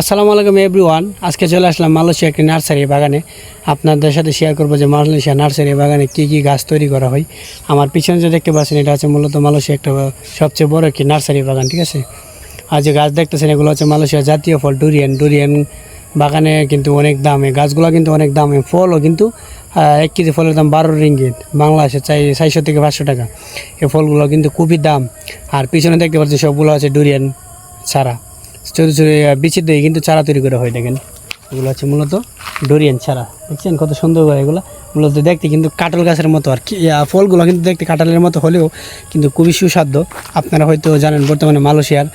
আসসালামু আলাইকুম এভরিওয়ান আজকে চলে আসলাম মালয়েশিয়া একটি নার্সারি বাগানে। আপনাদের সাথে শেয়ার করব যে মালয়েশিয়া নার্সারি বাগানে কী কী গাছ তৈরি করা হয়। আমার পিছনে যে দেখতে পাচ্ছেন, এটা হচ্ছে মূলত মালয়েশিয়া একটা সবচেয়ে বড় একটি নার্সারি বাগান, ঠিক আছে? আর যে গাছ দেখতেছেন, এগুলো হচ্ছে মালয়েশিয়া জাতীয় ফল ডুরিয়ান ডুরিয়ান বাগানে কিন্তু অনেক দাম গাছগুলো কিন্তু অনেক দাম ফলও কিন্তু এক কেজি ফলের দাম বারো রিঙ্গিত, বাংলাদেশে চাই, চারশো থেকে পাঁচশো টাকা। এই ফলগুলো কিন্তু খুবই দাম। আর পিছনে দেখতে পাচ্ছি সবগুলো আছে ডুরিয়ান ছাড়া। ছোটো ছোটো বিচির দিয়ে কিন্তু চারা তৈরি করা হয় দেখেন। এগুলো হচ্ছে মূলত ডোরিয়ান চারা, দেখছেন? কত সুন্দর করে এগুলো। মূলত দেখতে কিন্তু কাঁঠাল গাছের মতো আর কি। ফলগুলো কিন্তু দেখতে কাঁঠালের মতো হলেও কিন্তু খুবই সুস্বাদ্য আপনারা হয়তো জানেন, বর্তমানে মালয়েশিয়ার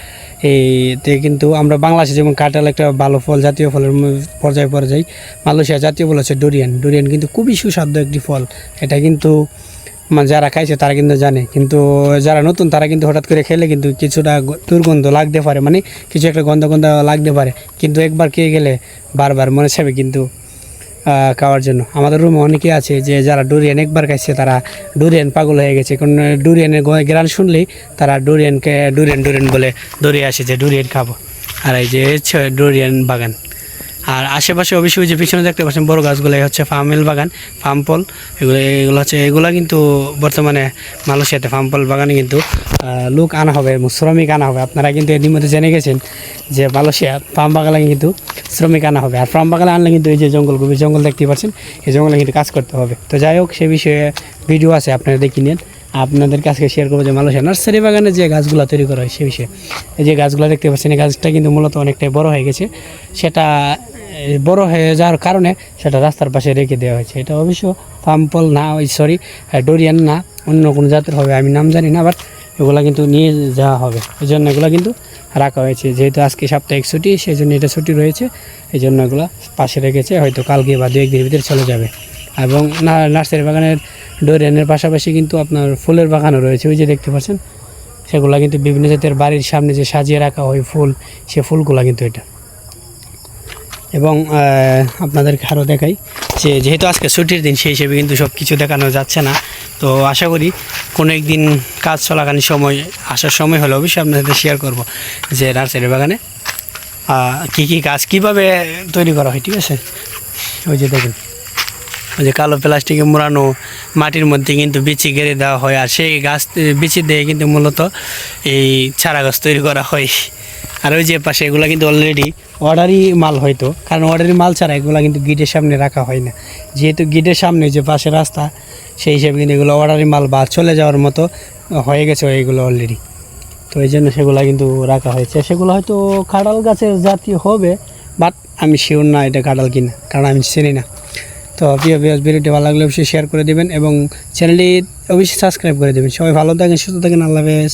এইতে কিন্তু আমরা বাংলাদেশে যেমন কাঁঠাল একটা ভালো ফল, জাতীয় ফলের পর্যায়ে পরে যাই, মালয়েশিয়া জাতীয় ফল হচ্ছে ডোরিয়ান। ডোরিয়ান কিন্তু খুবই সুস্বাদ্য একটি ফল। এটা কিন্তু যারা খাইছে তারা কিন্তু জানে। কিন্তু যারা নতুন, তারা কিন্তু হঠাৎ করে খেলে কিন্তু কিছুটা দুর্গন্ধ লাগতে পারে। মানে কিছু একটা গন্ধ গন্ধ লাগতে পারে। কিন্তু একবার খেয়ে গেলে বারবার মনে চাবে কিন্তু খাওয়ার জন্য। আমাদের রুমে অনেকে আছে যে, যারা ডুরিয়ান একবার খাইছে, তারা ডুরিয়ান পাগল হয়ে গেছে। কারণ ডুরিয়ানের গ্রান শুনলেই তারা ডুরিয়ানকে ডুরিয়ান ডুরিয়ান বলে দৌড়ে আসে যে ডুরিয়ান খাব। আর এই যে ডুরিয়ান বাগান। আর আশেপাশে অবশ্যই যে পিছনে দেখতে পাচ্ছেন বড় গাছগুলো হচ্ছে ফার্মেল বাগান ফার্মপল এগুলো এগুলো হচ্ছে, এগুলো কিন্তু বর্তমানে মালয়েশিয়াতে ফার্মপল বাগানে কিন্তু লোক আনা হবে শ্রমিক আনা হবে। আপনারা কিন্তু এর মধ্যে জেনে গেছেন যে মালয়েশিয়া ফার্ম বাগানে কিন্তু শ্রমিক আনা হবে। আর ফার্ম বাগানে আনলে কিন্তু এই যে জঙ্গল গভীর জঙ্গল দেখতে পাচ্ছেন, এই জঙ্গলে কিন্তু কাজ করতে হবে। তো যাই হোক, সে বিষয়ে ভিডিও আছে, আপনারা দেখে নিন। আপনাদের কাছে শেয়ার করব যে মালয়েশিয়া নার্সারি বাগানে যে গাছগুলো তৈরি করা হয় সে বিষয়ে। এই যে গাছগুলো দেখতে পাচ্ছেন, এই গাছটা কিন্তু মূলত অনেকটাই বড় হয়ে গেছে। সেটা বড় হয়ে যাওয়ার কারণে সেটা রাস্তার পাশে রেখে দেওয়া হয়েছে। এটা অবশ্য ফার্মপল না, ওই সরি ডোরিয়ান না, অন্য কোনো জাতের হবে, আমি নাম জানি না বাট এগুলো কিন্তু নিয়ে যাওয়া হবে। এই জন্য এগুলো কিন্তু রাখা হয়েছে। যেহেতু আজকে সাপ্তাহিক ছুটি, সেই জন্য এটা ছুটি রয়েছে। এই জন্য এগুলো পাশে রেখেছে, হয়তো কালকে বা দু একদিনের ভিতরে চলে যাবে। এবং না, নার্সারি বাগানের ডোরিয়ানের পাশাপাশি কিন্তু আপনার ফুলের বাগানও রয়েছে, ওই যে দেখতে পাচ্ছেন? সেগুলো কিন্তু বিভিন্ন জাতের বাড়ির সামনে যে সাজিয়ে রাখা হয় ফুল, সে ফুলগুলো কিন্তু এটা। এবং আপনাদেরকে আরও দেখাই যে যেহেতু আজকে ছুটির দিন, সেই হিসেবে কিন্তু সব কিছু দেখানো যাচ্ছে না। তো আশা করি কোনো একদিন কাজ চলাকালীন সময়, আসার সময় হলে অবশ্যই আপনাদের শেয়ার করব যে নার্সারি বাগানে কী কী গাছ কীভাবে তৈরি করা হয়, ঠিক আছে? ওই যে দেখুন, ওই যে কালো প্লাস্টিকে মোড়ানো মাটির মধ্যে কিন্তু বিচি গেড়ে দেওয়া হয়, আর সেই গাছ, বিচি দিয়ে কিন্তু মূলত এই চারা গাছ তৈরি করা হয়। আর ওই যে পাশে এগুলো কিন্তু অলরেডি অর্ডারই মাল হয়তো, কারণ অর্ডারি মাল ছাড়া এগুলো কিন্তু গিটের সামনে রাখা হয় না। যেহেতু গিটের সামনে যে পাশে রাস্তা, সেই হিসেবে কিন্তু এগুলো অর্ডারি মাল বা চলে যাওয়ার মতো হয়ে গেছে এগুলো অলরেডি তো এই জন্য সেগুলো কিন্তু রাখা হয়েছে। সেগুলো হয়তো কাঁঠাল গাছের জাতীয় হবে বাট আমি শিওর না এটা কাঁঠাল কিনা, কারণ আমি চিনি না। তো প্রিয় প্রিয় ভিডিওটি ভালো লাগলে অবশ্যই শেয়ার করে দেবেন এবং চ্যানেলটি অবশ্যই সাবস্ক্রাইব করে দেবেন। সবাই ভালো থাকেন, সুস্থ থাকেন, আল্লাহ হাফেজ।